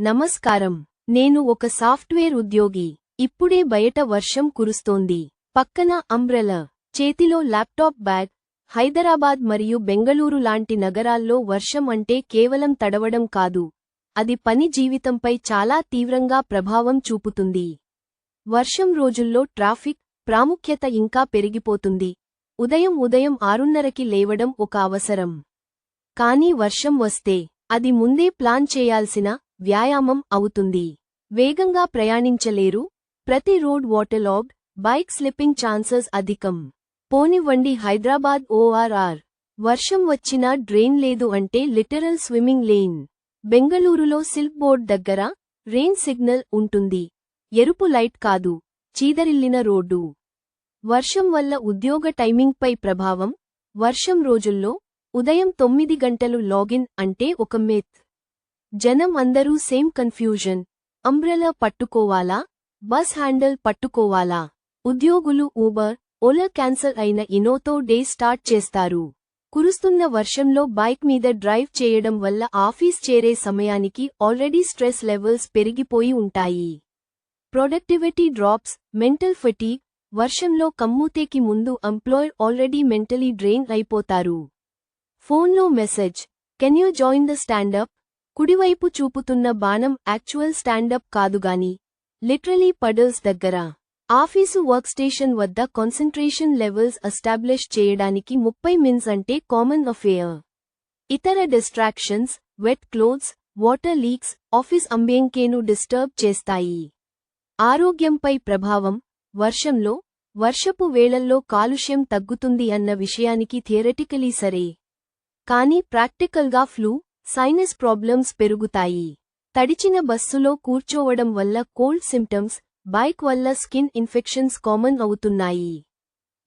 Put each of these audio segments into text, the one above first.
నమస్కారం. నేను ఒక సాఫ్ట్వేర్ ఉద్యోగి. ఇప్పుడే బయట వర్షం కురుస్తోంది. పక్కన అంబ్రెల చేతిలో ల్యాప్టాప్ బ్యాగ్ హైదరాబాద్ మరియు బెంగళూరు లాంటి నగరాల్లో వర్షం అంటే కేవలం తడవడం కాదు. అది పని జీవితంపై చాలా తీవ్రంగా ప్రభావం చూపుతుంది. వర్షం రోజుల్లో ట్రాఫిక్ ప్రాముఖ్యత ఇంకా పెరిగిపోతుంది. ఉదయం ఉదయం ఆరున్నరకి లేవడం ఒక అవసరం. కానీ వర్షం వస్తే అది ముందే ప్లాన్ చేయాల్సిన వ్యాయామం అవుతుంది. వేగంగా ప్రయాణించలేరు. ప్రతి road waterlog bike slipping chances అధికం. పోనివ్వండి హైదరాబాద్ ఓఆర్ఆర్ వర్షం వచ్చినా డ్రెయిన్ లేదు అంటే లిటరల్ స్విమ్మింగ్ లేన్. బెంగళూరులో సిల్క్ బోర్డ్ దగ్గర రెయిన్ సిగ్నల్ ఉంటుంది. ఎరుపు లైట్ కాదు. చీదరిల్లిన రోడ్డు. వర్షం వల్ల ఉద్యోగ టైమింగ్పై ప్రభావం. వర్షం రోజుల్లో ఉదయం తొమ్మిది గంటలు లాగిన్ అంటే ఒక మిత్ జనం అందరూ సేమ్ కన్ఫ్యూజన్. అంబ్రెలా పట్టుకోవాలా? బస్ హ్యాండిల్ పట్టుకోవాలా? ఉద్యోగులు ఊబర్ ఓలా క్యాన్సల్ అయిన ఇనోతో డే స్టార్ట్ చేస్తారు. కురుస్తున్న వర్షంలో బైక్ మీద డ్రైవ్ చేయడం వల్ల ఆఫీస్ చేరే సమయానికి ఆల్రెడీ స్ట్రెస్ లెవెల్స్ పెరిగిపోయి ఉంటాయి. ప్రొడక్టివిటీ డ్రాప్స్ మెంటల్ ఫిటీ వర్షంలో కమ్మూతేకి ముందు ఎంప్లాయర్ ఆల్రెడీ మెంటలీ డ్రెయిన్ అయిపోతారు. ఫోన్లో message can you join the standup కుడివైపు చూపుతున్న బాణం యాక్చువల్ స్టాండప్ కాదుగాని లిటరలీ పడల్స్ దగ్గర. ఆఫీసు వర్క్ స్టేషన్ వద్ద కాన్సంట్రేషన్ లెవెల్స్ ఎస్టాబ్లిష్ చేయడానికి ముప్పై మిన్స్ అంటే కామన్ అఫేయర్ ఇతర distractions wet clothes water leaks office అంబియంకేను disturb చేస్తాయి. ఆరోగ్యంపై ప్రభావం వర్షంలో వర్షపు వేళల్లో కాలుష్యం తగ్గుతుంది అన్న విషయానికి థియరటికలీ సరే. కానీ ప్రాక్టికల్గా ఫ్లూ సైనస్ ప్రాబ్లమ్స్ పెరుగుతాయి. తడిచిన బస్సులో కూర్చోవడం వల్ల కోల్డ్ సిమ్టమ్స్ బైక్ వల్ల స్కిన్ ఇన్ఫెక్షన్స్ కామన్ అవుతున్నాయి.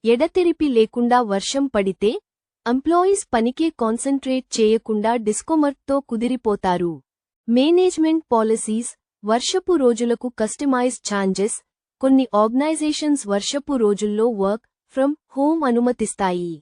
ఎడతెరిపి లేకుండా వర్షం పడితే ఎంప్లాయీస్ పనికే కాన్సంట్రేట్ చేయకుండా డిస్కోమర్ట్తో కుదిరిపోతారు. మేనేజ్మెంట్ పాలసీస్ వర్షపు రోజులకు కస్టమైజ్ ఛాంజెస్ కొన్ని ఆర్గనైజేషన్స్ వర్షపు రోజుల్లో వర్క్ ఫ్రమ్ హోమ్ అనుమతిస్తాయి.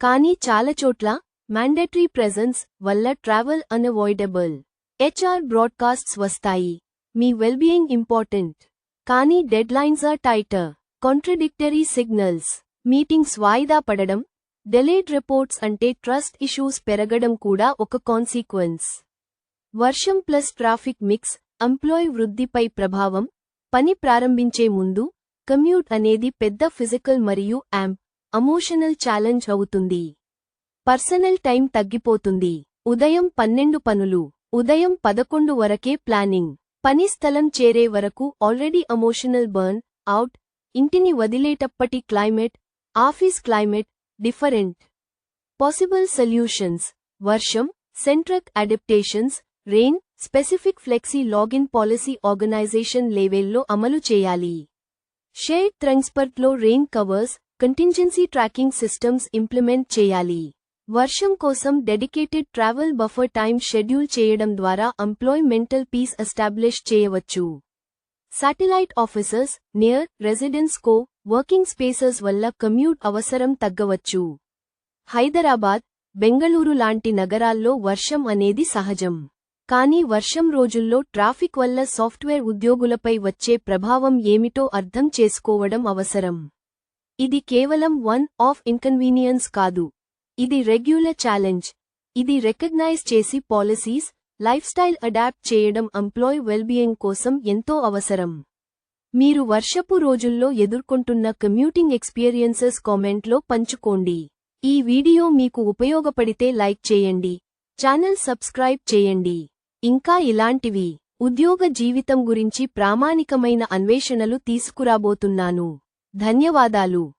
కానీ చాలా చోట్ల మ్యాండేటరీ ప్రెజెన్స్ వల్ల ట్రావెల్ అన్అవాయిడబుల్ హెచ్ఆర్ బ్రాడ్కాస్ట్స్ వస్తాయి. మీ వెల్బీయింగ్ ఇంపార్టెంట్ కానీ deadlines are tighter contradictory signals meetings వాయిదా పడడం. డెలేడ్ రిపోర్ట్స్ అంటే ట్రస్ట్ ఇష్యూస్ పెరగడం కూడా ఒక కాన్సీక్వెన్స్ వర్షం ప్లస్ ట్రాఫిక్ మిక్స్ ఎంప్లాయ్ వృద్ధిపై ప్రభావం. పని ప్రారంభించే ముందు కమ్యూట్ అనేది పెద్ద ఫిజికల్ మరియు యాంప్ అమోషనల్ ఛాలెంజ్ అవుతుంది. పర్సనల్ టైం తగ్గిపోతుంది. ఉదయం పన్నెండు పనులు. ఉదయం పదకొండు వరకే ప్లానింగ్. పని స్థలం చేరే వరకు ఆల్రెడీ ఎమోషనల్ బర్న్ అవుట్. ఇంటిని వదిలేటప్పటి climate. Office climate different. Possible solutions. వర్షం centric adaptations. Rain specific flexi login policy organisation లెవెల్లో అమలు చేయాలి. Shared ట్రాన్స్పర్ట్లో rain covers contingency tracking systems implement చేయాలి. వర్షం కోసం dedicated travel buffer time schedule చేయడం ద్వారా ఎంప్లాయ్ మెంటల్ పీస్ ఎస్టాబ్లిష్ చేయవచ్చు. Satellite officers near residence co working spaces వల్ల కమ్యూట్ అవసరం తగ్గవచ్చు. హైదరాబాద్ బెంగళూరు లాంటి నగరాల్లో వర్షం అనేది సహజం. కానీ వర్షం రోజుల్లో ట్రాఫిక్ వల్ల సాఫ్ట్వేర్ ఉద్యోగులపై వచ్చే ప్రభావం ఏమిటో అర్థం చేసుకోవడం అవసరం. ఇది కేవలం వన్ ఆఫ్ ఇన్కన్వీనియన్స్ కాదు. ఇది రెగ్యులర్ ఛాలెంజ్. ఇది రికగ్నైజ్ చేసి పాలసీస్ లైఫ్ స్టైల్ అడాప్ట్ చేయడం ఎంప్లాయ్ వెల్బీయింగ్ కోసం ఎంతో అవసరం. మీరు వర్షపు రోజుల్లో ఎదుర్కొంటున్న కమ్యూటింగ్ ఎక్స్పీరియన్సెస్ కామెంట్లో పంచుకోండి. ఈ వీడియో మీకు ఉపయోగపడితే లైక్ చేయండి. ఛానల్ సబ్స్క్రైబ్ చేయండి. ఇంకా ఇలాంటివి ఉద్యోగ జీవితం గురించి ప్రామాణికమైన అన్వేషణలు తీసుకురాబోతున్నాను. ధన్యవాదాలు.